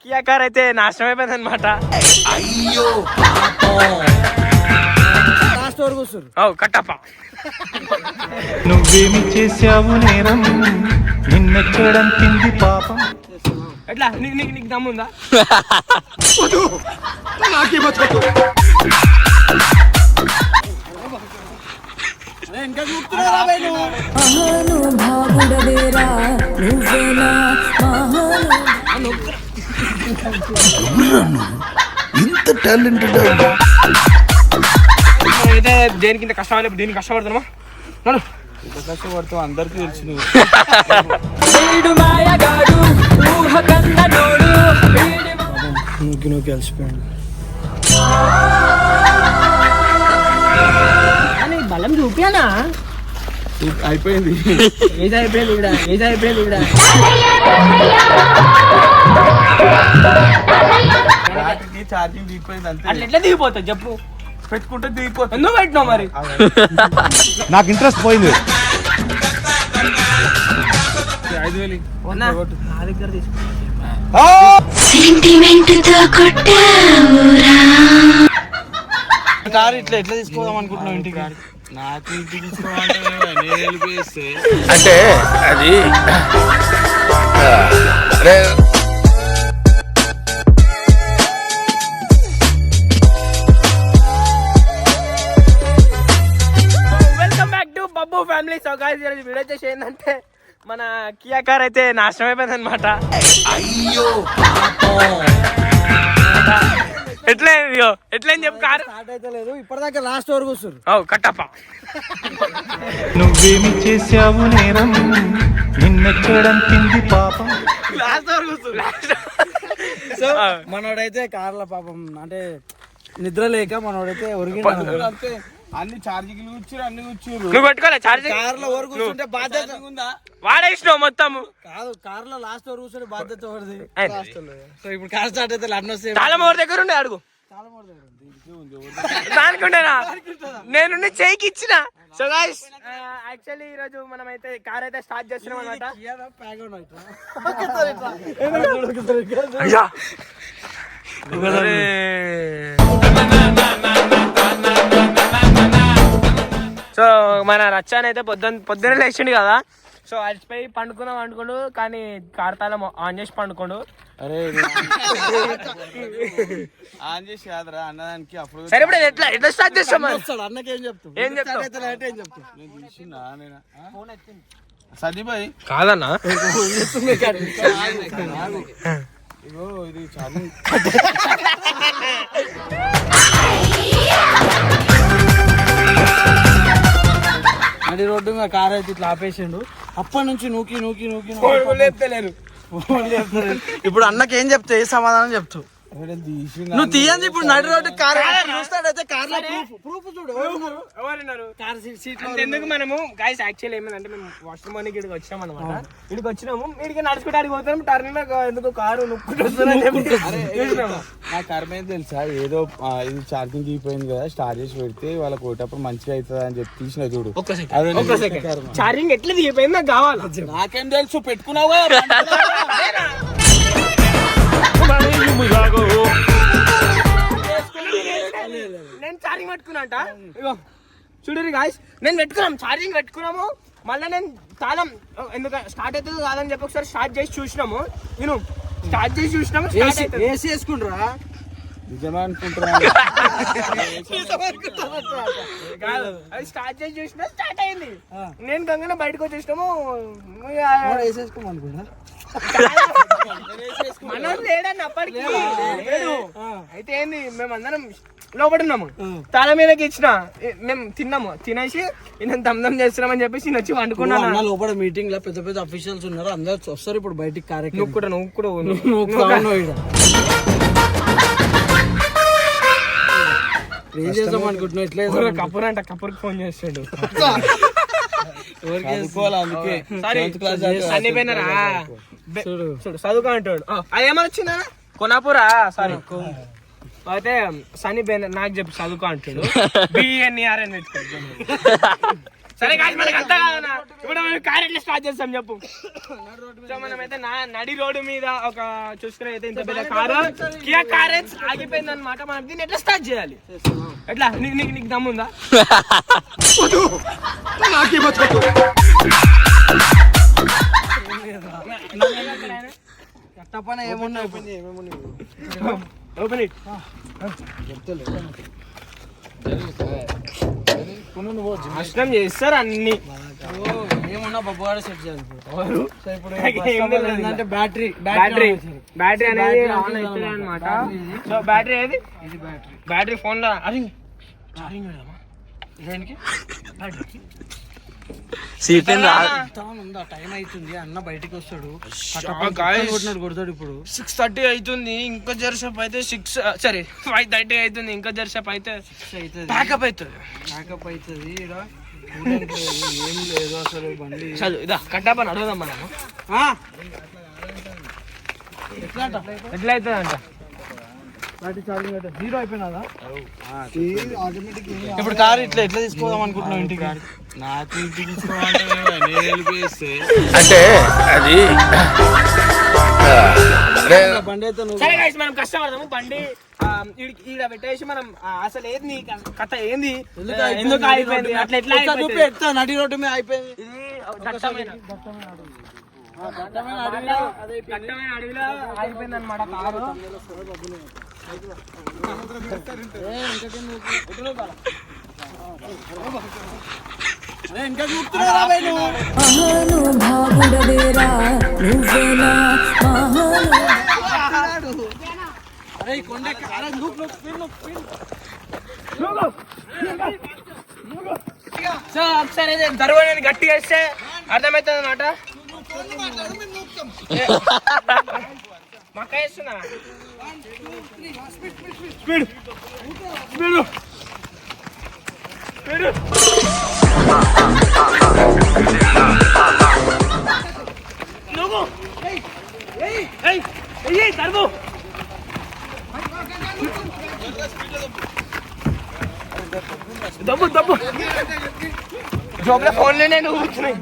Kia car అయితే నాశనం అయిపోయింది అనమాట లాస్ట్ వరకు వస్తారు ఓ కట్టప్ప. నువ్వేమి చేశావు నేరం? నిన్నెక్కడం తింది పాపం. ఎట్లా? నీకు నీకు నీకు దమ్ముందా? ఇంకా చూపుతున్నారా బై నువ్వు మహానుభావుడవేరా నువ్వేనా? మహాను ఇంత టాలెంటెడ్ అయితే దేనికి ఇంత కష్టపడలేదు దీనికి కష్టపడుతున్నామా నడు. కష్టపడుతూ అందరికీ తెలుసు నువ్వు. వీడు మాయగాడు ఊహ కన్నడోడు వీడి నూకి నూకి కలిసిపోయాడు బలం చూపియానా అయిపోయింది ఏజ్ అయిపోయింది. ఇక్కడ ఏజ్ అయిపోయింది ఇక్కడ బ్యాటరీ ఛార్జింగ్ దిగిపోయింది అంతే. అట్లా ఎట్లా దిగిపోతుంది చెప్పు? పెట్టుకుంటే దిగిపోతుంది ఎందుకు పెట్టినావు మరి? నాకు ఇంట్రెస్ట్ పోయింది. ఐదు వేలు? నా దగ్గర కారు ఇట్లా ఎట్లా తీసుకోదాం అనుకుంటున్నావు ఇంటికి? అంటే అది అరే welcome back to Babbu family so guys ఈరోజు వీడియో వచ్చేసి ఏంటంటే మన కియా కార్ అయితే నాశనం అయిపోయింది అనమాట అయ్యో ఎట్లా అయ్యో ఎట్లా అని చెప్పు కారు. స్టార్ట్ అయితే లేదు. ఇప్పటిదాకా లాస్ట్ వరకు వస్తారు ఓ కట్టప్ప. నువ్వేమి చేశావు నేరం నిన్నెక్కడం తింది పాపం. లాస్ట్ వరకు సో మనోడైతే కార్ల పాపం అంటే నిద్ర లేక మనోడైతే ఒరిగిండు అంతే. అన్ని ఛార్జింగ్ కూర్చురు అన్ని కూర్చురు నువ్వు పెట్టుకోలే ఛార్జింగ్ కార్లో వరకు కూర్చుంటే బాధ్యత ఉందా? వాడేసినావు మొత్తం కాదు కార్లో లాస్ట్ వరకు కూర్చుంటే బాధ్యత ఎవరిది. సో ఇప్పుడు కార్ స్టార్ట్ అయితే లడ్న వస్తే చాలా ఎవరి దగ్గర ఉండే అడుగు. చాలా మంది దగ్గర ఉంది. ఇంకే ఉంది. దానికి ఉండేనా? నేను చేయికి ఇచ్చిన. సో గాయ్స్ యాక్చువల్లీ ఈ రోజు మనం అయితే కార్ అయితే స్టార్ట్ చేస్తున్నాం అనమాట ఇయ్యాలా? సో మన రచ్చాన్ అయితే పొద్దున్న పొద్దున్న లేచిండు కదా. సో అలసిపోయి పండుకుందాం అనుకోండు కానీ కార్తాలం ఆన్ చేసి పండుకోండు. అరే ఆన్ చేసి కాదురా అన్నదానికి అప్పుడు సరే ఇప్పుడు ఎట్లా ఎట్లా స్టార్ట్ చేస్తాం మరి? వస్తాడు అన్నకి ఏం చెప్తావు? ఏం చెప్తావు? అయితే ఏం చెప్తావు? నేను తీసినా నేనా? సదీబాయ్ కాదన్నా? ఇగో ఇది ఛార్జింగ్ నడి రోడ్డు కార్ అయితే ఇట్లా ఆపేసిండు. అప్పటి నుంచి నూకి నూకి నూకి లేపుతలేరు. ఇప్పుడు అన్నకి ఏం చెప్తావు? ఏ సమాధానం చెప్తావు? నువ్వు తీయండి ఇప్పుడు నడి రోడ్డు కార్ చూస్తాడైతే కార్లో ప్రూఫ్ ప్రూఫ్ చూడు ఎవరున్నారు ఎవరున్నారు? కార్ సీట్ ఎందుకు మనము గాయస్ యాక్చువల్ ఏమైందంటే మేము వాష్రూమ్ అని ఇక్కడికి వచ్చినాం అనమాట ఇక్కడికి వచ్చినాము. ఇక్కడికి నడుచుకుంటానికి పోతాం టర్న్ ఎందుకు కారు. నా కర్మ ఏం తెలుసా? ఏదో ఇది ఛార్జింగ్ దిగిపోయింది కదా స్టార్ట్ చేసి పెడితే వాళ్ళకి పోయేటప్పుడు మంచిగా అవుతుంది అని చెప్పి తీసిన చూడు. ఒక్క అదే సెకండ్ ఒక్క నేను సెకండ్ కర్మ. ఛార్జింగ్ ఎట్లా దిగిపోయింది? నాకు కావాలి? నాకేం తెలుసు పెట్టుకున్నావు నేను ఛార్జింగ్ పెట్టుకున్నాంట చూడరు గాయస్ నేను పెట్టుకున్నాం ఛార్జింగ్ పెట్టుకున్నాము. మళ్ళీ నేను తాళం ఎందుకంటే స్టార్ట్ అవుతుంది కాదని చెప్పి ఒకసారి స్టార్ట్ చేసి చూసినాము. నేను స్టార్ట్ చేసి చూసినాము ఏసీ వేసుకుంటారా? నిజమే అనుకుంటున్నా. అది స్టార్ట్ చేసి చూసినా స్టార్ట్ అయింది. నేను గంగన బయటకు వచ్చేసినాము. వేసేసుకోమనుకున్నా మనం లేడని అప్పటికి లేడు. అయితే ఏంది మేమందరం లోపల ఉన్నాము. తల మీదకి ఇచ్చిన మేము తిన్నాము. తినేసి నేను దమ్దం చేస్తున్నామని చెప్పేసి వచ్చి అన్న వండుకున్నాను. లోపల మీటింగ్లో పెద్ద పెద్ద అఫీషియల్స్ ఉన్నారు. అందరు వస్తారు ఇప్పుడు బయటికి కార్యక్రమం. నువ్వు కూడా నువ్వు కూడా ఏం చేద్దాం అనుకుంటున్నావు? ఇట్లా? కపూర్ అంట కపూర్కి ఫోన్ చేస్తాడు. చూడు. చదువుకో అంటాడు. కొనాపురా? సారీ అయితే సన్నీ బెన్ నాకు చెప్పి చదువుకో అంటాడు. బిఎన్ఆర్ అని పెట్టుకోండి సరే కాదు మనకి అంతా కాదన్నా ఇప్పుడు మనం కార్ ఎట్లా స్టార్ట్ చేస్తాం చెప్పు. సో మనం అయితే నా నడి రోడ్డు మీద ఒక చూసుకునే అయితే ఇంత పెద్ద కారు. కియా కారెన్స్ ఆగిపోయింది అనమాట మనం దీన్ని ఎట్లా స్టార్ట్ చేయాలి? ఎట్లా? నీకు నీకు నీకు దమ్ముందా? కట్టపన ఏమున్నాయి ఓపెన్ ఇట్. నాశనం చేస్తారు అన్ని. ఏమున్నా బొబ్బగాడ సెట్. సో ఇప్పుడు ఏంటంటే బ్యాటరీ బ్యాటరీ బ్యాటరీ అనేది బ్యాటరీ ఆన్ అవుతుంది. అనమాట సో బ్యాటరీ ఏది? ఇది బ్యాటరీ. బ్యాటరీ ఫోన్లో అది చార్జింగ్ దేనికి? ఉందా? టైం అవుతుంది అన్న బయటికి వస్తాడు. కొడతాడు ఇప్పుడు. సిక్స్ థర్టీ అవుతుంది ఇంకా జర్సేపు అయితే సిక్స్ సరే ఫైవ్ థర్టీ అవుతుంది ఇంకా జర్సేపు అయితే అవుతుంది. ప్యాకప్ అవుతుంది. బ్యాకప్ అవుతుంది ఏం లేదు అసలు బండి. చదువు ఇదా కట్టాపని అడుగుదాం మనము ఎట్లా? ఎట్లా అవుతుంది అంట జీరో ఇప్పుడు కార్ ఇట్లా ఎట్లా తీసుకోదాం అనుకుంటున్నావు ఇంటికి? నాకు ఇంటికి అంటే అది సరే గైస్ మనం కష్టపడదాము. బండి ఈడ- పెట్టేసి మనం అసలు ఏంది కథ? ఏంది? ఎందుకు అయిపోయింది? అట్లా ఎట్లా నడి రోడ్డు మీద అయిపోయింది. అనమాట కారు. మహానుభావుడవేరా నువ్వేనా? అరే సో ఒకసారి గట్టిగా వేస్తే అర్థమవుతుంది వేస్తున్నా స్పీడ్ స్పీడ్ నువ్వు ఏయ్ ఏయ్ దబ్బు దబ్బు ఫోన్లోనే నువ్వు కూర్చున్నాయి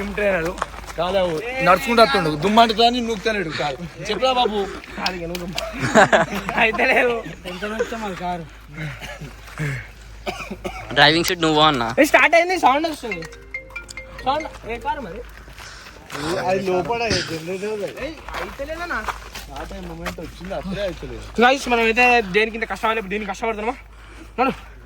జిమ్ ట్రైనర్. కాదు నడుచుకుంటూ వస్తుండు. దుమ్మంటుతాని నూకుతాడు కాదు చెప్పరా బాబు? అయితే లేదు ఎంత నచ్చాం కారు. డ్రైవింగ్ సీట్ నువ్వు అన్న? స్టార్ట్ అయింది సౌండ్ వస్తుంది. సౌండ్ ఏ కారు మరి? అది లోపల అయితే మనం అయితే దేనికి ఇంత కష్టపడలేదు దీనికి కష్టపడుతున్నామా?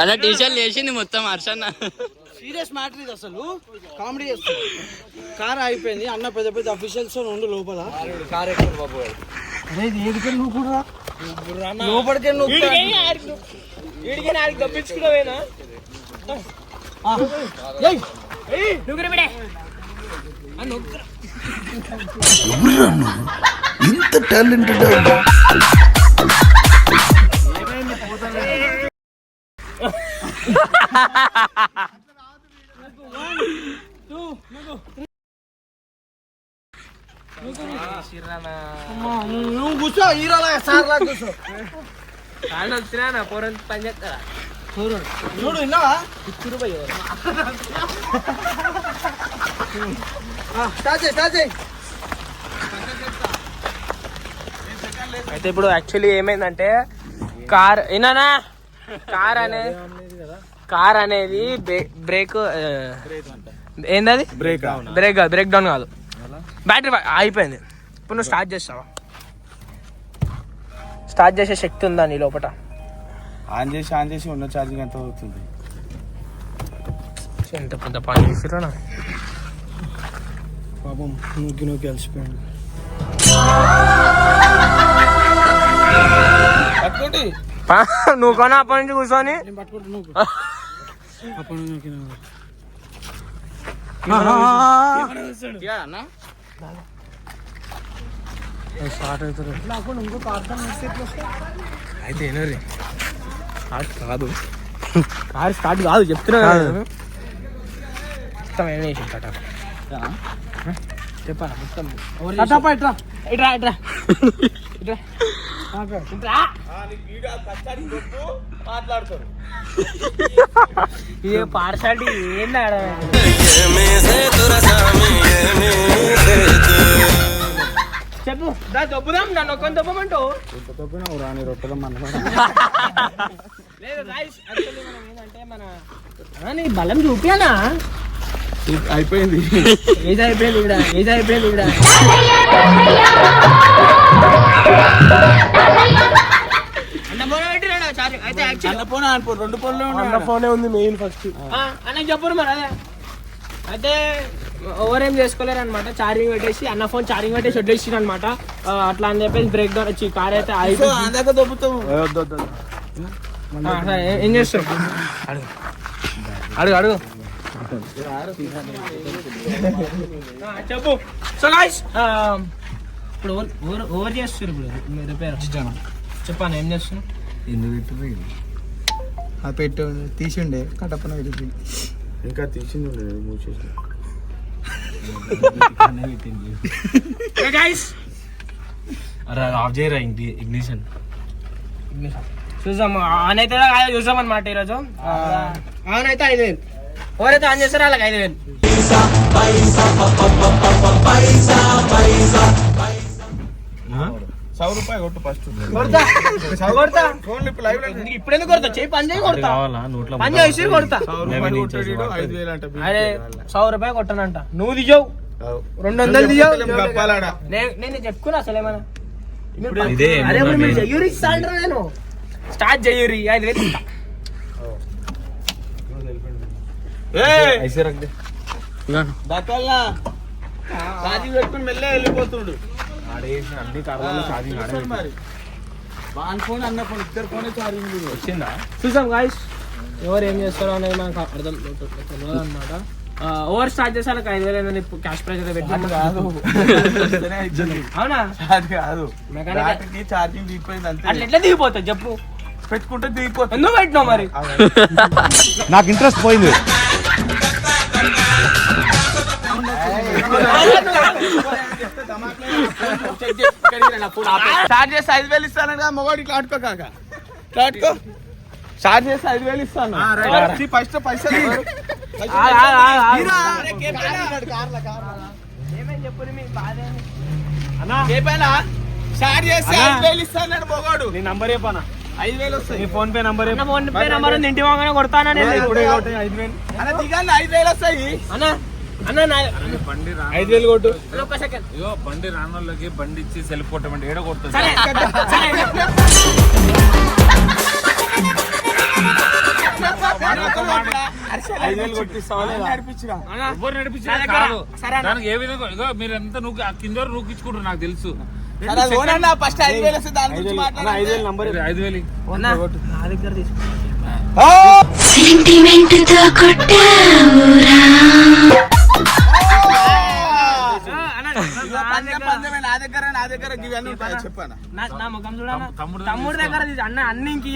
అన్న టీషర్ట్ వేసింది మొత్తం హర్షన్న. సీరియస్ మ్యాటర్ ఇది అసలు. కామెడీ చేస్తుంది. కార్ అయిపోయింది అన్న పెద్ద పెద్ద అఫీషియల్స్ ఉండు లోపల. కార్ ఎక్కడ బాబు అరే ఇది ఏదికెళ్ళి నువ్వు కూడా లోపలికి నువ్వు నువ్వు ఇంత టాలెంటెడ్ నువ్వు కూర్చో హీరోలా సార్ లా కూర్చో కాళ్ళు వచ్చినా పని చేస్తారా చూడు చూడు విన్నావా స్టార్ట్ చేయి స్టార్ట్ చేయి అయితే ఇప్పుడు యాక్చువల్లీ ఏమైందంటే కార్ ఏనానా కార్ అనేది కార్ అనేది బ్రేక్ ఏందది? బ్రేక్ బ్రేక్ కాదు బ్రేక్ డౌన్ కాదు బ్యాటరీ అయిపోయింది ఇప్పుడు నువ్వు స్టార్ట్ చేస్తావా? స్టార్ట్ చేసే శక్తి ఉందా నీ లోపల ఆన్ చేసి ఆన్ చేసి ఉన్న ఛార్జింగ్ ఎంత అవుతుంది? ఎంత పెద్ద పని చేసిరా పాపం నూకి నూకి అలసిపోయాడు. నువ్వు కొనా అప్పటి నుంచి కూర్చొని. పట్టుకుంటా నువ్వు అప్పుడు నూకి ఇక అన్న. అయితే ఏనరి? స్టార్ట్ కాదు. కార్ స్టార్ట్ కాదు చెప్తున్నా కదా. చెప్పాలా మొత్తం. అట్టపా ఇట్రా ఇట్రా చెప్పు దా దొబ్బుదాం నన్ను ఒక్కని దొబ్బమంటావు. లేదు guys, actually మనం ఏంటంటే మన నీ బలం చూపియానా? అయిపోయింది. ఏజ్ అయిపోయింది ఇక్కడ ఏజ్ అయిపోయింది ఇక్కడ అన్న ఫోన్ పెట్టినాడు చార్జింగ్ అయితే యాక్చువల్ అన్న పోనా అనుకో రెండు ఫోనే ఉంది మెయిన్ ఫస్ట్. అన్న చెప్పరు మరి అదే. అయితే ఓవర్ ఏం చేసుకోలేరు అనమాట ఛార్జింగ్ పెట్టేసి అన్న ఫోన్ ఛార్జింగ్ పెట్టేసి వడ్లేసి అనమాట అట్లా అని చెప్పేసి బ్రేక్ డౌన్ వచ్చి కార్ అయితే ఏ- చేస్తారు? అడుగు అడుగు. చెప్పు. సో గాయ్స్ ఇప్పుడు ఓవర్ చేస్తారు ఇప్పుడు? మీరు రిపేర్ చెప్పాను ఏం చేస్తున్నావు ఆ పెట్టు తీసిండే కట్టపన విడిపి ఇంకా తీసింది మూసేసి గాయ్స్ అరే ఆఫ్ చేయరా ఇంటి ఇగ్నిషన్ చూద్దాం ఆన్ అయితే అనమాట ఈరోజు. ఆన్ అయితే ఐదు వేలు ఎవరైతే ఆన్ చేస్తారో వాళ్ళకి ఐదు వేలు. సౌ రూపాయి కొట్టు ఫస్ట్ కొడతా. కొడతా. ఫోన్ ఇప్పుడు లైవ్ ఎందుకు ఇప్పుడు ఎందుకు కొడతా? చేయి పని చేయి కొడతా. నోట్లో పని చేసి కొడతా. రూపాయలు కొట్టాడు ఐదు వేలు అంట అరే సౌ రూపాయలు కొట్టానంట. నువ్వు దియ్యవు రెండు వందలు నే- నేను చెప్పుకున్నా అసలు అరే మీరు చెయ్యూరి స్టార్ట్ చెయ్యూరి ఐదు వేలు దక్కల్లా ఛార్జింగ్ పెట్టుకుని మెల్లగా వెళ్ళిపోతుండు. మరి. వాన్ ఫోన్ అన్న ఫోన్ ఇద్దరు ఫోన్ ఛార్జింగ్ వచ్చిందా? చూసాం గాయస్ ఎవరు ఏం చేస్తారో అనేది మనకు అర్థం తెలియదు అనమాట ఓవర్ స్టార్ట్ వాళ్ళకి ఐదు వేలు క్యాష్ ప్రైజ్ అయితే పెట్టి కాదు. అవునా? అది కాదు. మెకానిక్ బ్యాటరీకి ఛార్జింగ్ దిగిపోయింది అంతే. అట్లా ఎట్లా దిగిపోతుంది చెప్పు. పెట్టుకుంటే దిగిపోతుంది. ఎందుకు పెట్టినావు మరి? నాకు ఇంట్రెస్ట్ పోయింది. స్టార్ట్ చేసి ఐదు వేలు ఇస్తాను మొగాడు ఇట్లా ఆడుకో కాక ఆడుకో స్టార్ట్ చేసి ఐదు వేలు ఇస్తాను ఫస్ట్ పైసలు స్టార్ట్ చేసి ఐదు వేలు ఇస్తాను మొగాడు నీ నంబర్ చెప్పనా ఐదు వేలు వస్తాయి PhonePe number PhonePe number ఇంటి వాగానే కొడతానా నేను ఐదు వేలు అన్న దిగాలి ఐదు వేలు వస్తాయి. అన్న ఐదు వేలు కొట్టు. ఇగో బండి రానోళ్ళకి బండి ఇచ్చి సెల్ఫ్ కొట్టమంటే ఏడ కొడుతుంది. దానికి ఏ విధంగా ఇగో మీరు ఎంత కింద నూకించుకుంటారు నాకు తెలుసు. సరే అది ఓనన్నా ఫస్ట్ ఐదు వేలు వస్తే దాని గురించి మాట్లాడాలి నంబర్ ఐదు వేలు. అన్న, నా దగ్గర తీసుకో. సెంటిమెంట్తో కొట్టావురా. దగ్గర నా దగ్గర ఇవన్నీ ఉంటాయి? చెప్పాను? నా నా ముఖం చూడన్నా తమ్ముడు దగ్గర అన్న అన్ని ఇంక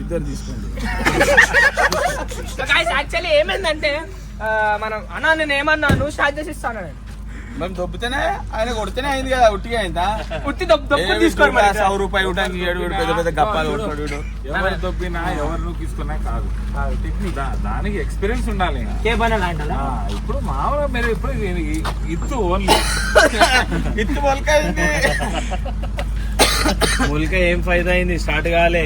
ఇద్దరు తీసుకోండి. యాక్చువల్లీ ఏమైందంటే మనం అన్న నేను ఏమన్నా నువ్వు స్టార్ట్ చేసి ఇస్తాను నేను మేము దొబ్బితేనే ఆయన కొడితేనే అయింది కదా ఉట్టిగా అయిందా? ఉత్తి దొబ్బు మరి సౌ రూపాయి ఇవ్వడానికి ఏడు పెద్ద పెద్ద గప్పాలు కొడతాడు. ఎవరు దొబ్బినా ఎవరు నూకిస్తున్నా కాదు. దా- దానికి ఎక్స్పీరియన్స్ ఉండాలి. ఇప్పుడు మామూలుగా మీరు ఇప్పుడు ఇత్తు ఓన్లీ. ఇత్తు మొలకైంది మూలిక ఏం ఫైదా అయింది? స్టార్ట్ కాలే.